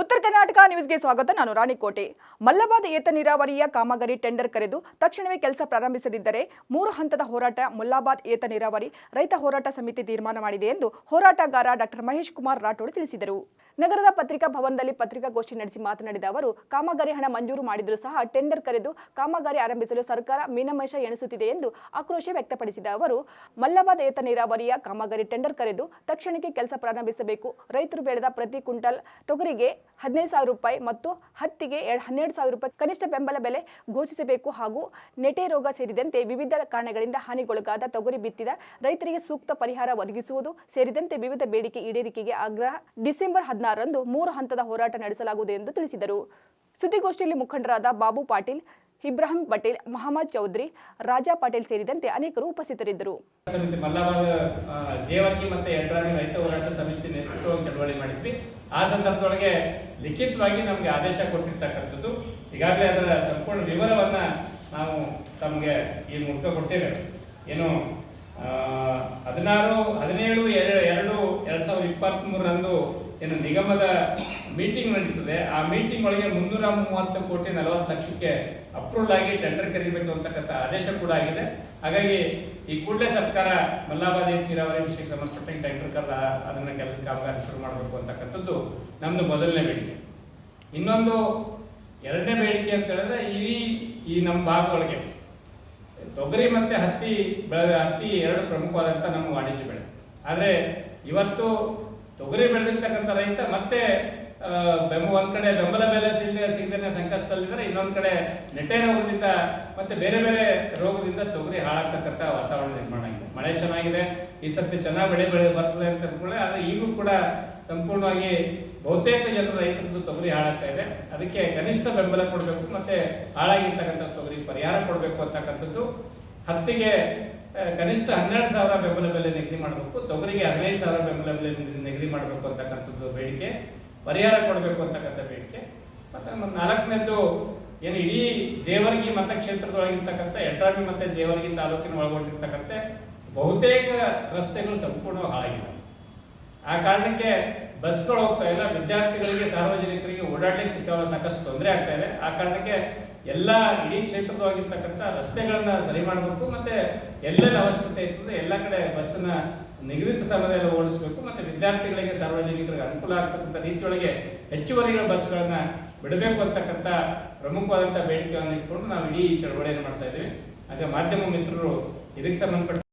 ಉತ್ತರ ಕರ್ನಾಟಕ ನ್ಯೂಸ್ಗೆ ಸ್ವಾಗತ. ನಾನು ರಾಣಿಕೋಟೆ. ಮಲ್ಲಬಾದ್ ಏತ ನೀರಾವರಿಯ ಕಾಮಗಾರಿ ಟೆಂಡರ್ ಕರೆದು ತಕ್ಷಣವೇ ಕೆಲಸ ಪ್ರಾರಂಭಿಸದಿದ್ದರೆ ಮೂರು ಹಂತದ ಹೋರಾಟ ಮುಲ್ಲಾಬಾದ್ ಏತ ನೀರಾವರಿ, ರೈತ ಹೋರಾಟ ಸಮಿತಿ ತೀರ್ಮಾನ ಮಾಡಿದೆ ಎಂದು ಹೋರಾಟಗಾರ ಡಾಕ್ಟರ್ ಮಹೇಶ್ ಕುಮಾರ್ ರಾಠೋಡ್ ತಿಳಿಸಿದರು. ನಗರದ ಪತ್ರಿಕಾ ಭವನದಲ್ಲಿ ಪತ್ರಿಕಾಗೋಷ್ಠಿ ನಡೆಸಿ ಮಾತನಾಡಿದ ಅವರು, ಕಾಮಗಾರಿ ಹಣ ಮಂಜೂರು ಮಾಡಿದರೂ ಸಹ ಟೆಂಡರ್ ಕರೆದು ಕಾಮಗಾರಿ ಆರಂಭಿಸಲು ಸರ್ಕಾರ ಮೀನಮೇಷ ಎಣಿಸುತ್ತಿದೆ ಎಂದು ಆಕ್ರೋಶ ವ್ಯಕ್ತಪಡಿಸಿದ ಅವರು, ಮಲ್ಲಬಾದ್ ಏತ ನೀರಾವರಿಯ ಕಾಮಗಾರಿ ಟೆಂಡರ್ ಕರೆದು ತಕ್ಷಣಕ್ಕೆ ಕೆಲಸ ಪ್ರಾರಂಭಿಸಬೇಕು. ರೈತರು ಬೆಳೆದ ಪ್ರತಿ ಕ್ವಿಂಟಲ್ ತೊಗರಿಗೆ ಹದಿನೈದು ಸಾವಿರ ರೂಪಾಯಿ ಮತ್ತು ಹತ್ತಿಗೆ ಎರಡು ಹನ್ನೆರಡು ಸಾವಿರ ರೂಪಾಯಿ ಕನಿಷ್ಠ ಬೆಂಬಲ ಬೆಲೆ ಘೋಷಿಸಬೇಕು ಹಾಗೂ ನೆಟೆ ರೋಗ ಸೇರಿದಂತೆ ವಿವಿಧ ಕಾರಣಗಳಿಂದ ಹಾನಿಗೊಳಗಾದ ತೊಗರಿ ಬಿತ್ತಿದ ರೈತರಿಗೆ ಸೂಕ್ತ ಪರಿಹಾರ ಒದಗಿಸುವುದು ಸೇರಿದಂತೆ ವಿವಿಧ ಬೇಡಿಕೆ ಈಡೇರಿಕೆಗೆ ಆಗ್ರಹ. ಡಿಸೆಂಬರ್ ಹದಿನಾರರಂದು ಮೂರು ಹಂತದ ಹೋರಾಟ ನಡೆಸಲಾಗುವುದು ಎಂದು ತಿಳಿಸಿದರು. ಸುದ್ದಿಗೋಷ್ಠಿಯಲ್ಲಿ ಮುಖಂಡರಾದ ಬಾಬು ಪಾಟೀಲ್ ಇಬ್ರಾಹಿಂ ಪಟೇಲ್ ಮಹಮ್ಮದ್ ಚೌಧರಿ, ರಾಜಾ ಪಟೇಲ್ ಸೇರಿದಂತೆ ಅನೇಕರು ಉಪಸ್ಥಿತರಿದ್ದರು. ಸಮಿತಿ ಜೇವರ್ಗಿ ಮತ್ತೆ ಯಡ್ರಾಮಿ ರೈತ ಹೋರಾಟ ಸಮಿತಿ ನೇತೃತ್ವ ಚಳವಳಿ ಮಾಡಿದ್ವಿ. ಆ ಸಂದರ್ಭದೊಳಗೆ ಲಿಖಿತವಾಗಿ ನಮಗೆ ಆದೇಶ ಕೊಟ್ಟಿರ್ತಕ್ಕಂಥದ್ದು. ಈಗಾಗಲೇ ಅದರ ಸಂಪೂರ್ಣ ವಿವರವನ್ನ ನಾವು ತಮಗೆ ಈ ಮೂಲಕ ಕೊಟ್ಟಿದ್ದೇವೆ ಏನು ಹದಿನಾರು, ಹದಿನೇಳು, ಎರಡು ಎರಡು ಎರಡು ಸಾವಿರದ ಇಪ್ಪತ್ತ್ಮೂರರಂದು ಏನು ನಿಗಮದ ಮೀಟಿಂಗ್ ನಡೀತದೆ. ಆ ಮೀಟಿಂಗ್ ಒಳಗೆ ಮುನ್ನೂರ ಮೂವತ್ತು ಕೋಟಿ ನಲವತ್ತು ಲಕ್ಷಕ್ಕೆ ಅಪ್ರೂವಲ್ ಆಗಿ ಟೆಂಡರ್ ಕರಿಬೇಕು ಅಂತಕ್ಕಂಥ ಆದೇಶ ಕೂಡ ಆಗಿದೆ. ಹಾಗಾಗಿ ಈ ಕೂಡಲೇ ಸರ್ಕಾರ ಮಲ್ಲಾಬಾದ್ ನೀರಾವರಿ ವಿಷಯಕ್ಕೆ ಸಂಬಂಧಪಟ್ಟಂಗೆ ಟೆಂಡರ್ ಕರೆದ ಅದನ್ನ ಕೆಲಸ ಕಾಮಗಾರಿ ಶುರು ಮಾಡಬೇಕು ಅಂತಕ್ಕಂಥದ್ದು ನಮ್ಮದು ಮೊದಲನೇ ಬೇಡಿಕೆ. ಇನ್ನೊಂದು ಎರಡನೇ ಬೇಡಿಕೆ ಅಂತ ಹೇಳಿದ್ರೆ ಈ ಈ ನಮ್ಮ ಭಾಗದೊಳಗೆ ತೊಗರಿ ಮತ್ತೆ ಹತ್ತಿ ಬೆಳೆ, ಹತ್ತಿ ಎರಡು ಪ್ರಮುಖವಾದಂಥ ನಮ್ಮ ವಾಣಿಜ್ಯ ಬೆಳೆ. ಆದರೆ ಇವತ್ತು ತೊಗರಿ ಬೆಳೆದಿರ್ತಕ್ಕಂಥ ರೈತ ಮತ್ತೆ ಬೆಂಬ, ಒಂದ್ ಕಡೆ ಬೆಂಬಲ ಬೆಲೆ ಸಿಗದೆ ಸಿಗದೇನೆ ಸಂಕಷ್ಟದಲ್ಲಿದ್ದಾರೆ, ಇನ್ನೊಂದು ಕಡೆ ನೆಟ್ಟೆ ರೋಗದಿಂದ ಮತ್ತೆ ಬೇರೆ ಬೇರೆ ರೋಗದಿಂದ ತೊಗರಿ ಹಾಳಾಗ್ತಕ್ಕಂಥ ವಾತಾವರಣ ನಿರ್ಮಾಣ ಆಗಿದೆ. ಮಳೆ ಚೆನ್ನಾಗಿದೆ, ಈ ಸತಿ ಚೆನ್ನಾಗಿ ಬೆಳೆ ಬೆಳೆ ಬರ್ತದೆ ಅಂತ ಅಂದ್ಕೊಳ್ಳಿ ಆದರೆ ಈಗಲೂ ಕೂಡ ಸಂಪೂರ್ಣವಾಗಿ ಬಹುತೇಕ ಜನರು ರೈತರದ್ದು ತೊಗರಿ ಹಾಳಾಗ್ತಾ ಇದೆ. ಅದಕ್ಕೆ ಕನಿಷ್ಠ ಬೆಂಬಲ ಕೊಡಬೇಕು, ಮತ್ತೆ ಹಾಳಾಗಿರ್ತಕ್ಕಂಥ ತೊಗರಿ ಪರಿಹಾರ ಕೊಡಬೇಕು ಅಂತಕ್ಕಂಥದ್ದು. ಹತ್ತಿಗೆ ಕನಿಷ್ಠ ಹನ್ನೆರಡು ಸಾವಿರ ಬೆಂಬಲ ಬೆಲೆ ನಿಗದಿ ಮಾಡಬೇಕು, ತೊಗರಿಗೆ ಹದಿನೈದು ಸಾವಿರ ಬೆಂಬಲ ಬೆಲೆ ನಿಗದಿ ಮಾಡಬೇಕು ಅಂತಕ್ಕಂಥದ್ದು ಬೇಡಿಕೆ. ಪರಿಹಾರ ಕೊಡಬೇಕು ಅಂತಕ್ಕಂಥ ಬೇಡಿಕೆ. ಮತ್ತೆ ನಾಲ್ಕನೇದು ಏನು ಇಡೀ ಜೇವರ್ಗಿ ಮತಕ್ಷೇತ್ರದೊಳಗಿರ್ತಕ್ಕಂಥ ಎಟ್ರಾಮಿ ಮತ್ತೆ ಜೇವರ್ಗಿ ತಾಲೂಕಿನ ಒಳಗೊಂಡಿರ್ತಕ್ಕಂಥ ಬಹುತೇಕ ರಸ್ತೆಗಳು ಸಂಪೂರ್ಣ ಹಾಳಾಗಿಲ್ಲ ಆ ಕಾರಣಕ್ಕೆ ಬಸ್ಗಳು ಹೋಗ್ತಾ ಇಲ್ಲ, ವಿದ್ಯಾರ್ಥಿಗಳಿಗೆ, ಸಾರ್ವಜನಿಕರಿಗೆ ಓಡಾಡ್ಲಿಕ್ಕೆ ಸಿಕ್ಕ ಸಾಕಷ್ಟು ತೊಂದರೆ ಆಗ್ತಾ ಇದೆ. ಆ ಕಾರಣಕ್ಕೆ ಎಲ್ಲ ಇಡೀ ಕ್ಷೇತ್ರದೊಳಗಿರ್ತಕ್ಕಂಥ ರಸ್ತೆಗಳನ್ನ ಸರಿ ಮಾಡಬೇಕು, ಮತ್ತೆ ಎಲ್ಲೆಲ್ಲಿ ಅವಶ್ಯಕತೆ ಇರ್ತದೆ, ಎಲ್ಲ ಕಡೆ ಬಸ್ಸನ್ನ ನಿಗದಿತ ಸಮಯದಲ್ಲಿ ಓಡಿಸಬೇಕು ಮತ್ತೆ ವಿದ್ಯಾರ್ಥಿಗಳಿಗೆ ಸಾರ್ವಜನಿಕರಿಗೆ ಅನುಕೂಲ ಆಗ್ತಕ್ಕಂಥ ರೀತಿಯೊಳಗೆ ಹೆಚ್ಚುವರಿ ಬಸ್ಗಳನ್ನು ಬಿಡಬೇಕು ಅಂತಕ್ಕಂಥ ಪ್ರಮುಖವಾದಂಥ ಬೇಡಿಕೆಯನ್ನು ಇಟ್ಕೊಂಡು ನಾವು ಇಡೀ ಚಳವಳಿಯನ್ನು ಮಾಡ್ತಾ ಇದ್ದೀವಿ. ಹಾಗೆ ಮಾಧ್ಯಮ ಮಿತ್ರರು ಇದಕ್ಕೆ ಸಂಬಂಧಪಟ್ಟ